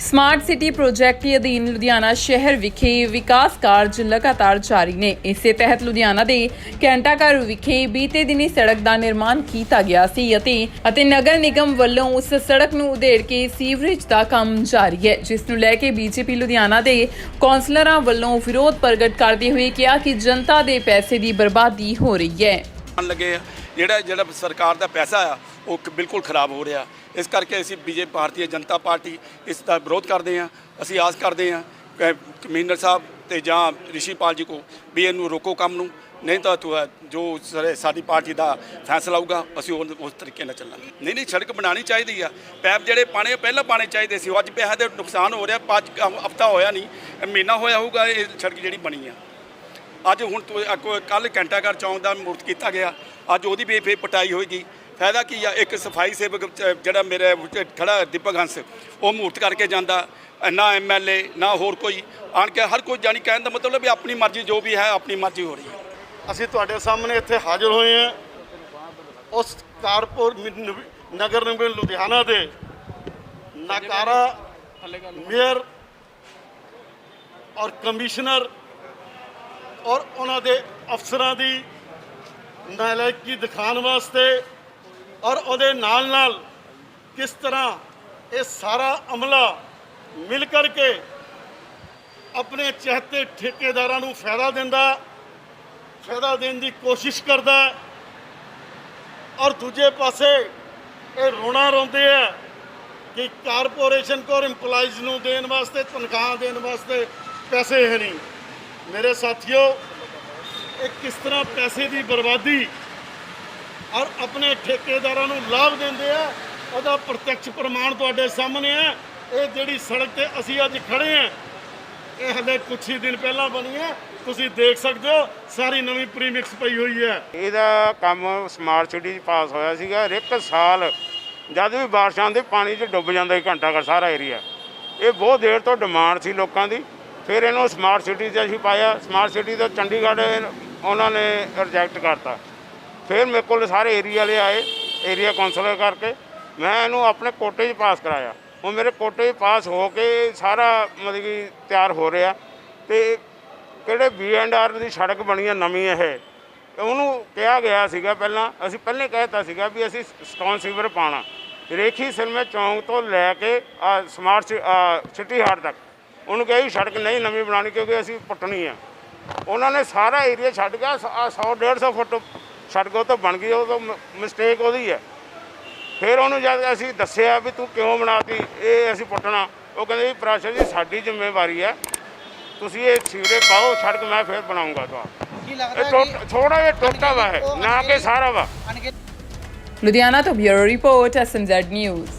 Smart city project ਦੇ ਅਧੀਨ ਲੁਧਿਆਣਾ ਸ਼ਹਿਰ ਵਿਖੇ ਵਿਕਾਸ ਕਾਰਜ ਲਗਾਤਾਰ ਜਾਰੀ ਨੇ। ਇਸੇ ਤਹਿਤ ਲੁਧਿਆਣਾ ਦੇ ਕੈਂਟਾਘਰ ਵਿਖੇ ਬੀਤੇ ਦਿਨੀ ਸੜਕ ਦਾ ਨਿਰਮਾਣ ਕੀਤਾ ਗਿਆ ਸੀ ਅਤੇ ਅਤੇ ਨਗਰ ਨਿਗਮ ਵੱਲੋਂ ਉਸ ਸੜਕ ਨੂੰ ਉਧੇੜ ਕੇ ਸੀਵਰੇਜ ਦਾ ਕੰਮ ਜਾਰੀ ਹੈ, ਜਿਸ ਨੂੰ ਲੈ ਕੇ ਬੀਜੇਪੀ ਲੁਧਿਆਣਾ ਦੇ ਕੌਂਸਲਰਾਂ ਵੱਲੋਂ ਵਿਰੋਧ ਪ੍ਰਗਟ ਕਰਦੇ ਹੋਏ ਕਿਹਾ ਕਿ ਜਨਤਾ ਦੇ ਪੈਸੇ ਦੀ ਬਰਬਾਦੀ ਹੋ ਰਹੀ ਹੈ। ਲੱਗੇ ਜਿਹੜਾ ਜਿਹੜਾ ਸਰਕਾਰ ਦਾ ਪੈਸਾ ਆ, ਉਹ ਬਿਲਕੁਲ ਖਰਾਬ ਹੋ ਰਿਹਾ। ਇਸ ਕਰਕੇ ਅਸੀਂ ਬੀਜੇਪੀ ਭਾਰਤੀ ਜਨਤਾ ਪਾਰਟੀ ਇਸ ਦਾ ਵਿਰੋਧ ਕਰਦੇ ਹਾਂ। ਅਸੀਂ ਆਸ ਕਰਦੇ ਆ ਕਮਿਸ਼ਨਰ ਸਾਹਿਬ ਤੇ ਜਾਂ ਰਿਸ਼ੀਪਾਲ ਜੀ ਕੋ ਵੀ ਇਹਨੂੰ ਰੋਕੋ ਕੰਮ ਨੂੰ। ਨਹੀਂ ਤਾਂ ਤੁ- ਜੋ ਸਾਰੇ ਸਾਡੀ ਪਾਰਟੀ ਦਾ ਫੈਸਲਾ ਹੋਊਗਾ ਅਸੀਂ ਉਹ- ਉਸ ਤਰੀਕੇ ਨਾਲ ਚੱਲਾਂਗੇ। ਨਹੀਂ ਨਹੀਂ, ਸੜਕ ਬਣਾਉਣੀ ਚਾਹੀਦੀ ਆ। ਪੈਪ ਜਿਹੜੇ ਪਾਣੇ ਪਹਿਲਾਂ ਪਾਣੇ ਚਾਹੀਦੇ ਸੀ। ਉਹ ਅੱਜ ਪੈਸੇ ਦੇ ਨੁਕਸਾਨ ਹੋ ਰਿਹਾ। ਪੰਜ ਹਫਤਾ ਹੋਇਆ ਨਹੀਂ। ਮਹੀਨਾ ਹੋਇਆ ਹੋਊਗਾ, ਇਹ ਸੜਕ ਜਿਹੜੀ ਬਣੀ ਆ। ਅੱਜ ਹੁਣ ਕੱਲ ਘੰਟਾਘਰ ਚੌਂਕ ਦਾ ਮੂਰਤ ਕੀਤਾ ਗਿਆ। ਅੱਜ ਉਹਦੀ ਵੀ ਫੇਰ ਪਟਾਈ ਹੋਏਗੀ। ਫਾਇਦਾ ਕੀ ਆ? ਇੱਕ ਸਫ਼ਾਈ ਸੇਵਕ ਜਿਹੜਾ ਮੇਰੇ ਵਿੱਚ ਖੜਾ ਦੀਪਕ ਹੰਸ ਉਹ ਮੂਰਤ ਕਰਕੇ ਜਾਂਦਾ। ਅ, ਨਾ ਐਮਐਲਏ ਨਾ ਹੋਰ ਕੋਈ। ਆਣ ਕੇ ਹਰ ਕੋਈ ਜਾਣੀ ਕਹਿਣ ਦਾ ਮਤਲਬ ਵੀ ਆਪਣੀ ਮਰਜ਼ੀ ਜੋ ਵੀ ਹੈ ਆਪਣੀ ਮਰਜ਼ੀ ਹੋ ਰਹੀ ਹੈ। ਅਸੀਂ ਤੁਹਾਡੇ ਸਾਹਮਣੇ ਇੱਥੇ ਹਾਜ਼ਰ ਹੋਏ ਹਾਂ। ਉਸ ਕਾਰਪੋਰ ਨਗਰ ਨਿਗਮ ਲੁਧਿਆਣਾ ਦੇ ਨਾਕਾਰਾ ਮੇਅਰ ਔਰ ਕਮਿਸ਼ਨਰ ਔਰ ਉਹਨਾਂ ਦੇ ਅਫਸਰਾਂ ਦੀ ਨਾਲਾਇਕੀ ਦਿਖਾਉਣ ਵਾਸਤੇ ਔਰ ਉਹਦੇ ਨਾਲ ਨਾਲ ਕਿਸ ਤਰ੍ਹਾਂ ਇਹ ਸਾਰਾ ਅਮਲਾ ਮਿਲ ਕਰਕੇ ਆਪਣੇ ਚਹਤੇ ਠੇਕੇਦਾਰਾਂ ਨੂੰ ਫਾਇਦਾ ਦਿੰਦਾ, ਫਾਇਦਾ ਦੇਣ ਦੀ ਕੋਸ਼ਿਸ਼ ਕਰਦਾ ਔਰ ਦੂਜੇ ਪਾਸੇ ਇਹ ਰੋਣਾ ਰੋਂਦੇ ਆ ਕਿ ਕਾਰਪੋਰੇਸ਼ਨ ਕੋਲ EMPLOYEES ਨੂੰ ਦੇਣ ਵਾਸਤੇ, ਤਨਖਾਹ ਦੇਣ ਵਾਸਤੇ ਪੈਸੇ ਹੈ ਨਹੀਂ। ਮੇਰੇ ਸਾਥੀਓ, ਇਹ ਕਿਸ ਤਰ੍ਹਾਂ ਪੈਸੇ ਦੀ ਬਰਬਾਦੀ ਔਰ ਆਪਣੇ ਠੇਕੇਦਾਰਾਂ ਨੂੰ ਲਾਭ ਦਿੰਦੇ ਆ, ਉਹਦਾ ਪ੍ਰਤੱਖ ਪ੍ਰਮਾਣ ਤੁਹਾਡੇ ਸਾਹਮਣੇ ਹੈ ਇਹ ਜਿਹੜੀ ਸੜਕ ਤੇ ਅਸੀਂ ਅੱਜ ਖੜੇ ਆ, ਇਹ ਹਲੇ ਕੁਛ ਹੀ ਦਿਨ ਪਹਿਲਾਂ ਬਣੀ ਹੈ ਤੁਸੀਂ ਦੇਖ ਸਕਦੇ ਹੋ, ਸਾਰੀ ਨਵੀਂ ਪ੍ਰੀਮਿਕਸ ਪਈ ਹੋਈ ਹੈ ਇਹਦਾ ਕੰਮ ਸਮਾਰਟ ਸਿਟੀ 'ਚ ਪਾਸ ਹੋਇਆ ਸੀਗਾ, ਹਰ ਇੱਕ ਸਾਲ ਜਦ ਵੀ ਬਾਰਿਸ਼ ਆਉਂਦੀ, ਪਾਣੀ 'ਚ ਡੁੱਬ ਜਾਂਦਾ ਘੰਟਾ ਘਰ ਸਾਰਾ ਏਰੀਆ ਇਹ ਬਹੁਤ ਦੇਰ ਤੋਂ ਡਿਮਾਂਡ ਸੀ ਲੋਕਾਂ ਦੀ। ਫਿਰ ਇਹਨੂੰ ਸਮਾਰਟ ਸਿਟੀ 'ਚ ਅਸੀਂ ਪਾਇਆ। ਸਮਾਰਟ ਸਿਟੀ ਤੋਂ ਚੰਡੀਗੜ੍ਹ ਉਹਨਾਂ ਨੇ ਰਿਜੈਕਟ ਕਰਤਾ। ਫਿਰ ਮੇਰੇ ਕੋਲ ਸਾਰੇ ਏਰੀਆ ਵਾਲੇ ਆਏ ਏਰੀਆ ਕਾਉਂਸਲਰ ਕਰਕੇ। ਮੈਂ ਇਹਨੂੰ ਆਪਣੇ ਕੋਟੇ 'ਚ ਪਾਸ ਕਰਾਇਆ। ਉਹ ਮੇਰੇ ਕੋਟੇ 'ਚ ਪਾਸ ਹੋ ਕੇ ਸਾਰਾ ਮਤਲਬ ਕਿ ਤਿਆਰ ਹੋ ਰਿਹਾ। ਤੇ ਕਿਹੜੇ ਬੀ ਐਂਡ ਆਰ ਦੀ ਸੜਕ ਬਣੀ ਹੈ ਨਵੀਂ ਇਹ। ਉਹਨੂੰ ਕਿਹਾ ਗਿਆ ਸੀਗਾ ਪਹਿਲਾਂ, ਅਸੀਂ ਪਹਿਲੇ ਕਹਿਤਾ ਸੀਗਾ ਵੀ ਅਸੀਂ ਸਟੋਨ ਸੀਵਰ ਪਾਣਾ ਰੇਖੀ ਸਿਰਮੇ ਚੌਂਕ ਤੋਂ ਲੈ ਕੇ, ਆ ਸਮਾਰਟ ਸਿਟੀ ਹਾਰਟ ਤੱਕ। ਉਹਨੂੰ ਕਿਹਾ ਵੀ ਸੜਕ ਨਹੀਂ ਨਵੀਂ ਬਣਾਉਣੀ ਕਿਉਂਕਿ ਅਸੀਂ ਪੁੱਟਣੀ ਆ। ਉਹਨਾਂ ਨੇ ਸਾਰਾ ਏਰੀਆ ਛੱਡ ਗਿਆ 100 150 ਫੁੱਟ ਸੜਕ ਉਹ ਤੋਂ ਬਣ ਗਈ ਉਹ ਤੋਂ ਮਿਸਟੇਕ ਉਹਦੀ ਹੈ। ਫਿਰ ਉਹਨੂੰ ਜਦ ਅਸੀਂ ਦੱਸਿਆ ਵੀ ਤੂੰ ਕਿਉਂ ਬਣਾਤੀ ਇਹ ਅਸੀਂ ਪੁੱਟਣਾ ਉਹ ਕਹਿੰਦੇ ਵੀ ਪ੍ਰਾਸ਼ਰ ਜੀ ਸਾਡੀ ਜ਼ਿੰਮੇਵਾਰੀ ਹੈ। ਤੁਸੀਂ ਇਹ ਸੀਵਰੇਜ ਪਾਓ ਸੜਕ ਮੈਂ ਫਿਰ ਬਣਾਉਂਗਾ ਤੁਹਾਨੂੰ। ਥੋੜਾ ਜਿਹਾ ਟੁੱਟਾ ਵਾ ਹੈ ਨਾ ਕਿ ਸਾਰਾ ਵਾ। ਲੁਧਿਆਣਾ ਤੋਂ ਬਿਊਰੋ ਰਿਪੋਰਟ ਐਸਐਮਜ਼ੈਡ ਨਿਊਜ਼